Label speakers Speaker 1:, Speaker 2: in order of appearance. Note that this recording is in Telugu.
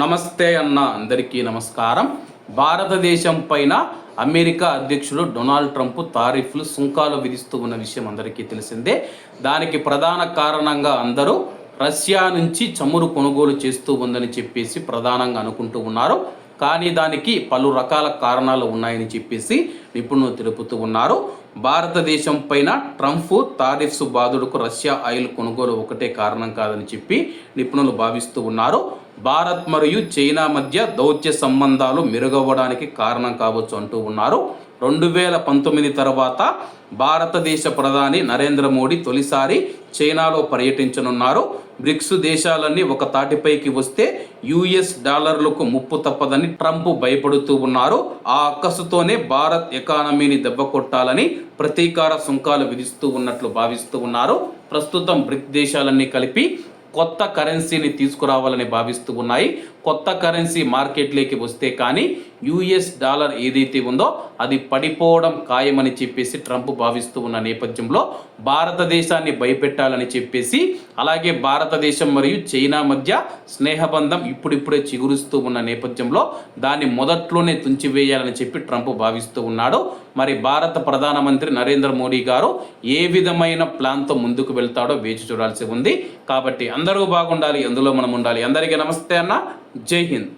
Speaker 1: నమస్తే అన్న అందరికీ నమస్కారం. భారతదేశం పైన అమెరికా అధ్యక్షుడు డొనాల్డ్ ట్రంప్ తారీఫ్లు సుంకాలు విధిస్తూ ఉన్న విషయం అందరికీ తెలిసిందే. దానికి ప్రధాన కారణంగా అందరూ రష్యా నుంచి చమురు కొనుగోలు చేస్తూ ఉందని చెప్పేసి ప్రధానంగా అనుకుంటూ ఉన్నారు. కానీ దానికి పలు రకాల కారణాలు ఉన్నాయని చెప్పేసి నిపుణులు తెలుపుతూ ఉన్నారు. భారతదేశం పైన ట్రంప్ తారీఫ్స్ బాధుడుకు రష్యా ఆయిల్ కొనుగోలు ఒకటే కారణం కాదని చెప్పి నిపుణులు భావిస్తూ ఉన్నారు. భారత్ మరియు చైనా మధ్య దౌత్య సంబంధాలు మెరుగవ్వడానికి కారణం కావచ్చు అంటూ ఉన్నారు. రెండు వేల పంతొమ్మిది తర్వాత భారతదేశ ప్రధాని నరేంద్ర మోడీ తొలిసారి చైనాలో పర్యటించనున్నారు. బ్రిక్స్ దేశాలన్నీ ఒక తాటిపైకి వస్తే యుఎస్ డాలర్లకు ముప్పు తప్పదని ట్రంప్ భయపడుతూ ఉన్నారు. ఆ అక్కసుతోనే భారత్ ఎకానమీని దెబ్బకొట్టాలని ప్రతీకార సుంకాలు విధిస్తూ ఉన్నట్లు భావిస్తూ ఉన్నారు. ప్రస్తుతం బ్రిక్ దేశాలన్నీ కలిపి కొత్త కరెన్సీని తీసుకురావాలని భావిస్తూ ఉన్నాయి. కొత్త కరెన్సీ మార్కెట్లోకి వస్తే కానీ యుఎస్ డాలర్ ఏదైతే ఉందో అది పడిపోవడం ఖాయమని చెప్పేసి ట్రంప్ భావిస్తూ ఉన్న నేపథ్యంలో భారతదేశాన్ని భయపెట్టాలని చెప్పేసి అలాగే భారతదేశం మరియు చైనా మధ్య స్నేహబంధం ఇప్పుడిప్పుడే చిగురుస్తూ ఉన్న నేపథ్యంలో దాన్ని మొదట్లోనే తుంచివేయాలని చెప్పి ట్రంప్ భావిస్తూ ఉన్నాడు. మరి భారత ప్రధానమంత్రి నరేంద్ర మోడీ గారు ఏ విధమైన ప్లాన్తో ముందుకు వెళ్తాడో వేచి చూడాల్సి ఉంది. కాబట్టి అందరూ బాగుండాలి అందులో మనం ఉండాలి. అందరికీ నమస్తే అన్న. జై హింద్.